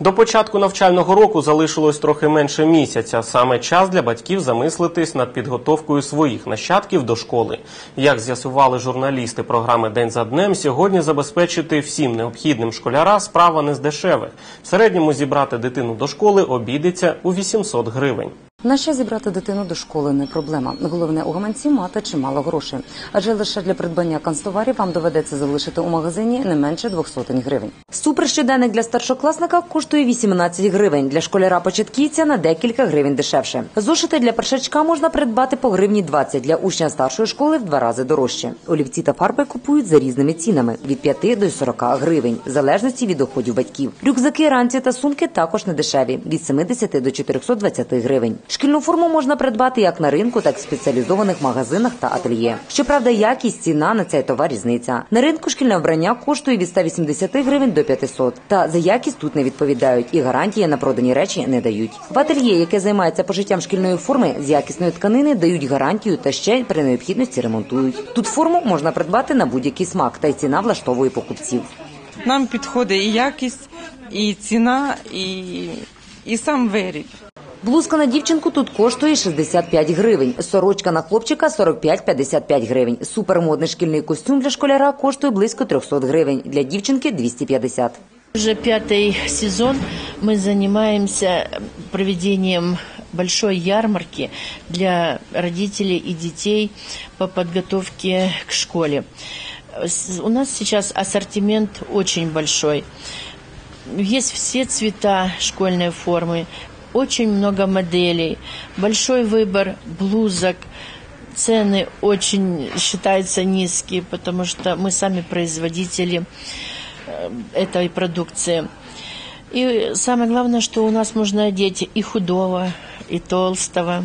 До початку навчального року залишилось трохи менше місяця. Саме час для батьків замислитись над підготовкою своїх нащадків до школи. Як з'ясували журналісти програми День за днем, сьогодні забезпечити всім необхідним школяра справа не з дешевих. В середньому зібрати дитину до школи обійдеться у 800 гривень. На що зібрати дитину до школи не проблема. Головне у гаманці мати чимало грошей. Адже лише для придбання канцтоварів вам доведеться залишити у магазині не менше 200 гривень. Супер щоденник для старшокласника коштує 18 гривень. Для школяра початківця на декілька гривень дешевше. Зошити для першачка можна придбати по гривні 20, для учня старшої школи в два рази дорожче. Олівці та фарби купують за різними цінами від 5 до 40 гривень, в залежності від доходів батьків. Рюкзаки, ранці та сумки також не дешеві від 70 до 420 гривень. Шкільну форму можна придбати як на ринку, так і в спеціалізованих магазинах та ательє. Щоправда, якість ціна на цей товар різниця. На ринку шкільне вбрання коштує від 180 гривень до 500. Та за якість тут не відповідають і гарантії на продані речі не дають. В ательє, яке займається пошиттям шкільної форми з якісної тканини, дають гарантію та ще при необхідності ремонтують. Тут форму можна придбати на будь-який смак, та й ціна влаштовує покупців. Нам підходить і якість, і ціна, і, і сам виріб. Блузка на дівчинку тут коштує 65 гривень, сорочка на хлопчика 45-55 гривень. Супермодний шкільний костюм для школяра коштує близько 300 гривень, для дівчинки 250. Уже пятый сезон мы занимаемся проведением большой ярмарки для родителей и детей по подготовке к школе. С- У нас сейчас ассортимент очень большой. Есть все цвета школьной формы, Очень много моделей, большой выбор блузок. Цены очень считаются низкие, потому что мы сами производители э, этой продукции. И самое главное, что у нас можно одеть и худого, и толстого,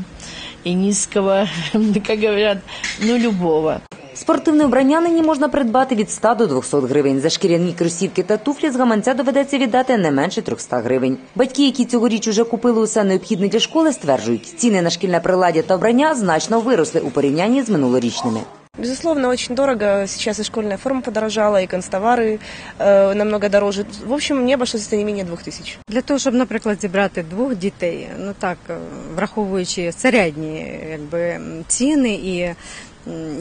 и низкого, как говорят, ну любого. Спортивне вбрання нині можна придбати від 100 до 200 гривень. За шкіряні кросівки та туфлі з гаманця доведеться віддати не менше 300 гривень. Батьки, які цьогоріч уже купили усе необхідне для школи, стверджують, ціни на шкільне приладдя та вбрання значно виросли у порівнянні з минулорічними. Безусловно, очень дорого. Сейчас и школьная форма подорожала, и констовары э, намного дороже. В общем, мне обошлось это не менее двух тысяч. Для того, щоб, наприклад, зібрати двох дітей, ну так, е, враховуючи середні якби, м, ціни і м,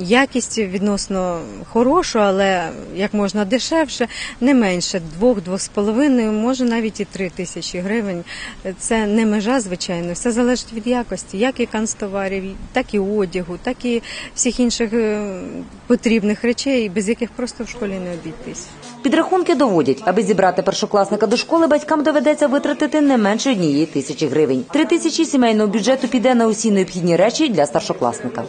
якість відносно хорошу, але як можна дешевше, не менше двох-двох з половиною, може навіть і три тисячі гривень. Це не межа, звичайно, все залежить від якості, як і канцтоварів, так і одягу, так і всіх інших е, потрібних речей, без яких просто в школі не обійтись. Підрахунки доводять, аби зібрати першокласника до школи, батькам доведеться витратити не менше однієї тисячі гривень. Три тисячі сімейного бюджету піде на усі необхідні речі для старшокласника.